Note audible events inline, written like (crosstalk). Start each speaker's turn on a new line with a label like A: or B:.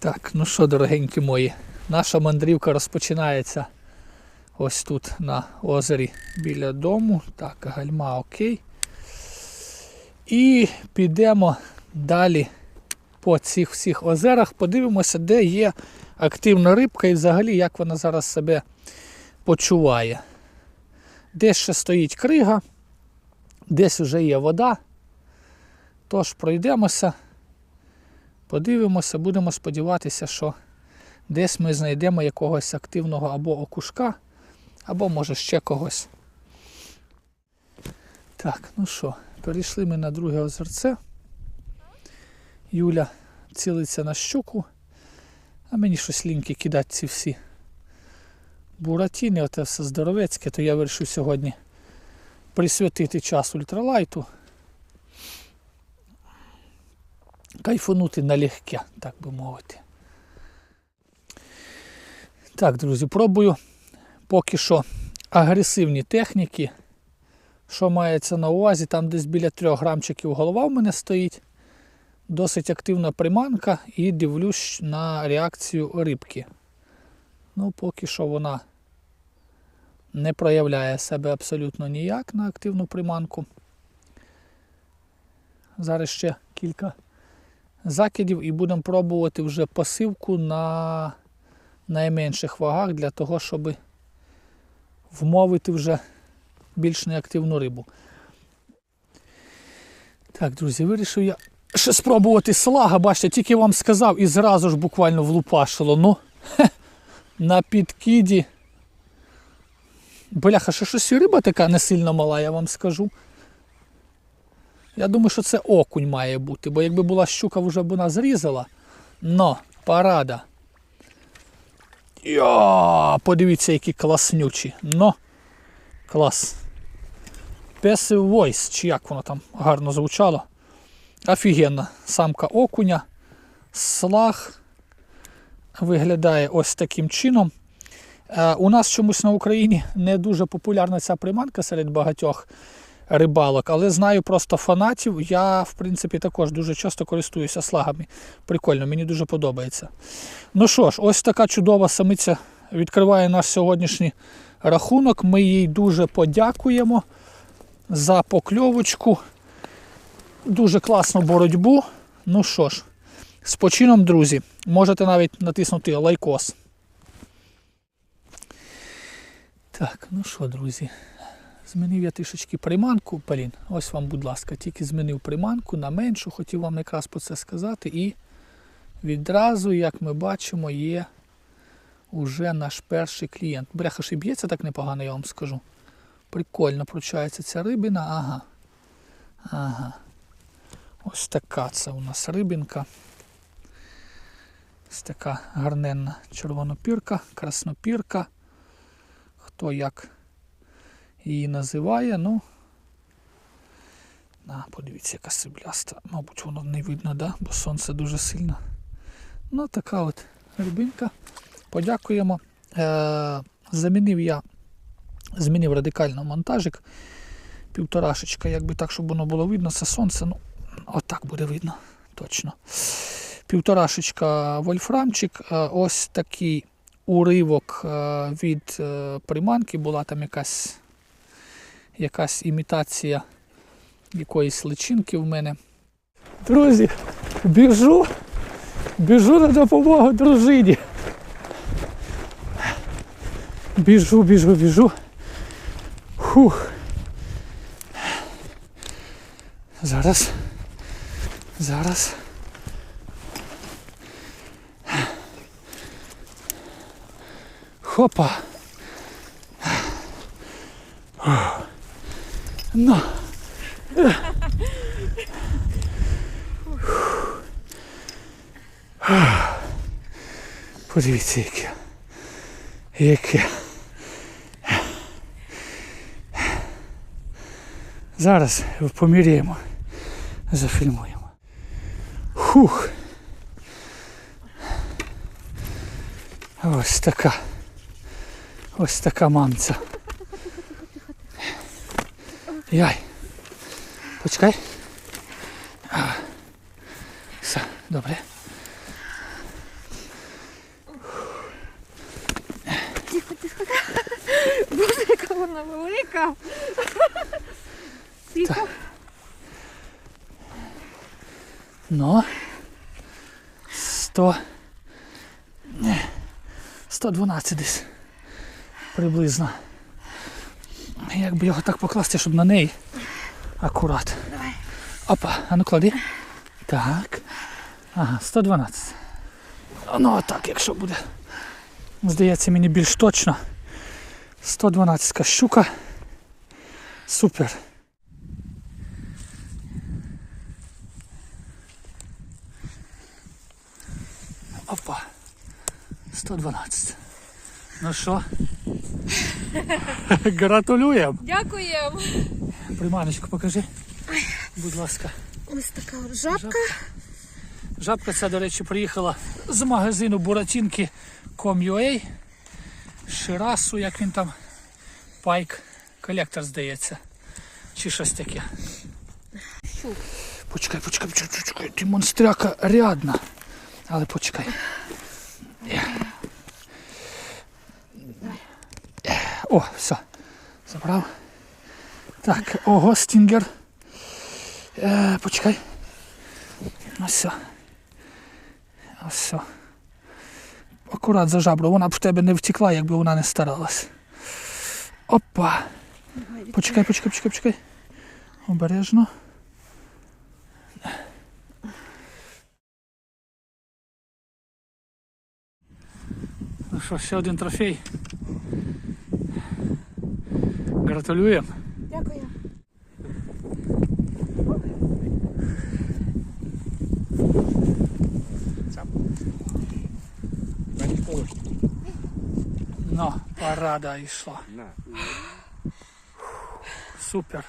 A: Так, ну що, дорогенькі мої, наша мандрівка розпочинається ось тут на озері біля дому. Так, гальма окей. І підемо далі по цих всіх озерах, подивимося, де є активна рибка і взагалі як вона зараз себе почуває. Десь ще стоїть крига, десь вже є вода. Тож пройдемося, подивимося, будемо сподіватися, що десь ми знайдемо якогось активного або окушка, або може ще когось. Так, ну що, перейшли ми на друге озерце. Юля цілиться на щуку, а мені щось ліньки кидати ці всі буратіни, оте все здоровецьке, то я вирішив сьогодні присвятити час ультралайту. Кайфанути налегке, так би мовити. Так, друзі, пробую поки що агресивні техніки. Що мається на увазі, там десь біля 3 грамчиків голова в мене стоїть. Досить активна приманка і дивлюсь на реакцію рибки. Ну, поки що вона не проявляє себе абсолютно ніяк на активну приманку. Зараз ще кілька закидів і будемо пробувати вже посивку на найменших вагах для того, щоб вмовити вже більш неактивну рибу. Так, друзі, вирішив я ще спробувати слага, бачите, тільки вам сказав і зразу ж буквально влупашило. Ну, хе, на підкиді. Бляха, що щось риба така не сильно мала, я вам скажу. Я думаю, що це окунь має бути, бо якби була щука, вже б вона зрізала. Но, парада. Йо, подивіться, які класнючі. Но, клас. Passive Voice, чи як воно там гарно звучало. Офігенна самка окуня. Слаг виглядає ось таким чином. Е, у нас чомусь на Україні не дуже популярна ця приманка серед багатьох рибалок, але знаю просто фанатів. Я, в принципі, також дуже часто користуюся слагами. Прикольно, мені дуже подобається. Ну що ж, ось така чудова самиця відкриває наш сьогоднішній рахунок. Ми їй дуже подякуємо за покльовочку. Дуже класну боротьбу. Ну що ж, з почином, друзі, можете навіть натиснути лайкос. Так, ну що, друзі, змінив я трішечки приманку. Полін, ось вам, будь ласка, тільки змінив приманку на меншу, хотів вам якраз про це сказати. І відразу, як ми бачимо, є уже наш перший клієнт. Ж і б'ється так непогано, я вам скажу. Прикольно виходить ця рибина. Ага. Ага. Ось така це у нас рибинка. Ось така гарненна червонопірка, краснопірка. Хто як її називає, ну. На, подивіться, яка срібляста. Мабуть, воно не видно, да? бо сонце дуже сильно. Ну, така от рибинка. Подякуємо. Е, Замінив я, змінив радикально монтажик. Півторашечка, якби так, щоб воно було видно, це сонце. Ну, отак буде видно, точно. Півторашечка вольфрамчик. Е, Ось такий уривок е, від е, приманки, була там якась, якась імітація якоїсь личинки в мене. Друзі, біжу, біжу на допомогу дружині. Біжу, біжу, біжу. Фух. Зараз. Зараз. Хопа. Ну. Подивіться, яке. Яке. Зараз поміряємо, зафільмуємо. Хух. Ось така. Ось така мамця. Яй. Почекай. Все, добре. Тихо, тихо. (laughs)
B: Боже, яка вона велика. (laughs) Тихо.
A: Ну. Сто. 112 десь. Приблизно. Як би його так покласти, щоб на неї. Акурат.
B: Давай.
A: Опа, а ну клади. Так. Ага, 112. Ну, а так, якщо буде. Здається, мені більш точно. 112 щука. Супер. Опа. 112. Ну що? (laughs) Гратулюємо.
B: Дякуємо.
A: Приманочку покажи. Будь ласка.
B: Ось така от жабка.
A: Жабка ця, до речі, приїхала з магазину Буратінки Com.ua. Ширасу, як він там, пайк, колектор, здається. Чи щось таке. Почекай, почекай, почекай, почекай. Ти монстряка рядна. Але почекай. Е. Е. О, все. Забрав. Так, ого, стінгер. Е, почекай. Ось все. Ось все. Акурат за жабру. Вона б в тебе не втекла, якби вона не старалась. Опа. Почекай, почекай, почекай, почекай. Обережно. Ну що, ще один трофей. Гратулюємо.
B: Дякую.
A: Ну, парада йшла.
C: На.
A: Супер.